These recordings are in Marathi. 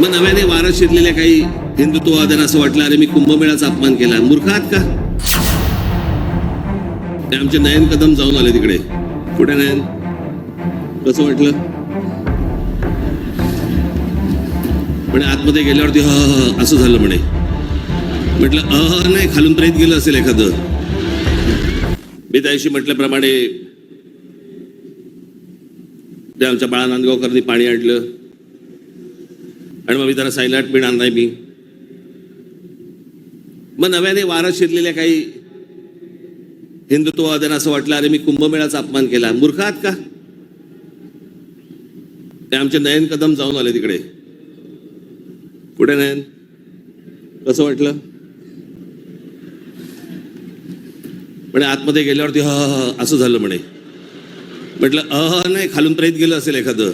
मग नव्याने वारा शिरलेल्या काही हिंदुत्ववाद्यांना असं वाटलं अरे मी कुंभमेळाचा अपमान केला. मूर्खात का? ते आमचे नयन कदम जाऊन आले तिकडे. कुठे नयन? कसं वाटलं? म्हणे आतमध्ये गेल्यावरती ह असं झालं म्हणे. म्हटलं अह नाही खालून तर गेलं असेल एखादं. मी त्याशी म्हटल्याप्रमाणे ते आमच्या बाळा नांदगावकरनी पाणी आणलं. मग मी त्याला सायलाट पिण आणलाय मी. मग नव्याने वारा शिरलेल्या काही हिंदुत्ववाद्यांना असं वाटलं अरे मी कुंभमेळाचा अपमान केला. मूर्खात का? ते आमचे नयन कदम जाऊन आले तिकडे. कुठे नयन? कसं वाटलं? म्हणे आतमध्ये गेल्यावरती ह असं झालं म्हणे. म्हटलं अह नाही खालून प्रेत गेलं असेल एखादं.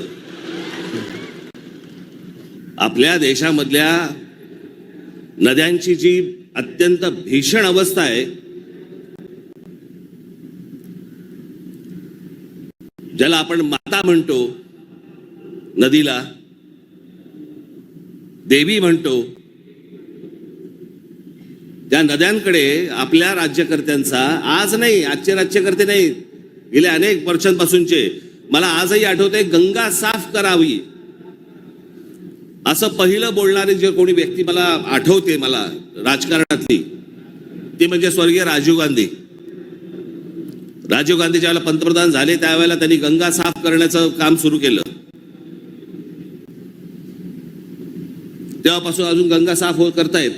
आपल्या देशामधल्या नद्यांची जी अत्यंत भीषण अवस्था आहे ज्याला आपण माता म्हणतो नदीला देवी म्हणतो त्या नद्यांकडे आपल्या राज्यकर्त्यांचा आज नाही आजचे राज्यकर्ते नाही गेल्या अनेक वर्षांपासूनचे. मला आजही आठवते गंगा साफ करावी. असं पहिलं बोलणारे जे कोणी व्यक्ती मला आठवते मला राजकारणातली ती म्हणजे स्वर्गीय राजीव गांधी. राजीव गांधी ज्यावेळेला पंतप्रधान झाले त्यावेळेला त्यांनी गंगा साफ करण्याचं काम सुरू केलं. तेव्हापासून अजून गंगा साफ हो करतायत.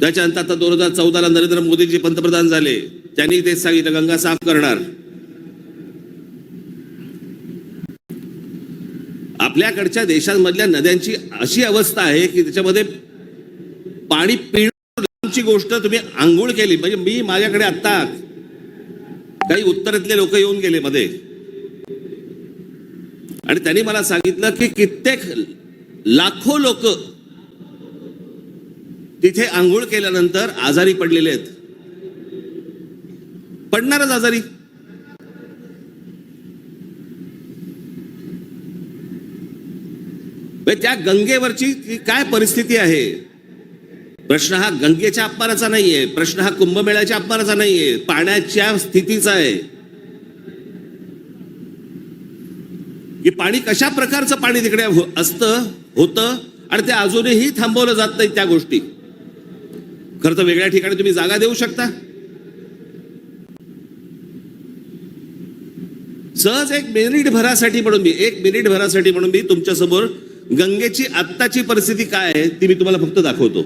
त्याच्यानंतर आता दोन हजार चौदाला नरेंद्र मोदीजी पंतप्रधान झाले त्यांनी तेच सांगितलं गंगा साफ करणार. आपल्याकडच्या देशांमधल्या नद्यांची अशी अवस्था आहे की त्याच्यामध्ये पाणी पिण्याची गोष्ट तुम्ही आंघोळ केली. म्हणजे मी माझ्याकडे आत्ता काही उत्तरेतले लोक येऊन गेले मध्ये. आणि त्यांनी मला सांगितलं की कित्येक लाखो लोक तिथे आंघोळ केल्यानंतर आजारी पडलेले आहेत. पडणारच आजारी. त्या गंगेवरची ती काय परिस्थिती आहे? प्रश्न हा गंगेच्या अपमानाचा नाहीये. प्रश्न हा कुंभमेळ्याच्या अपमानाचा नाहीये. पाण्याच्या स्थितीचा आहे. की पाणी कशा प्रकारचं पाणी तिकडे हो-, असतं होतं आणि ते अजूनही थांबवलं जात नाही त्या गोष्टी. खरं तर वेगळ्या ठिकाणी तुम्ही जागा देऊ शकता. सहज एक मिनिट भरासाठी म्हणून मी एक मिनिट भरासाठी म्हणून मी तुमच्यासमोर गंगेची आत्ताची परिस्थिती काय आहे ती मी तुम्हाला फक्त दाखवतो.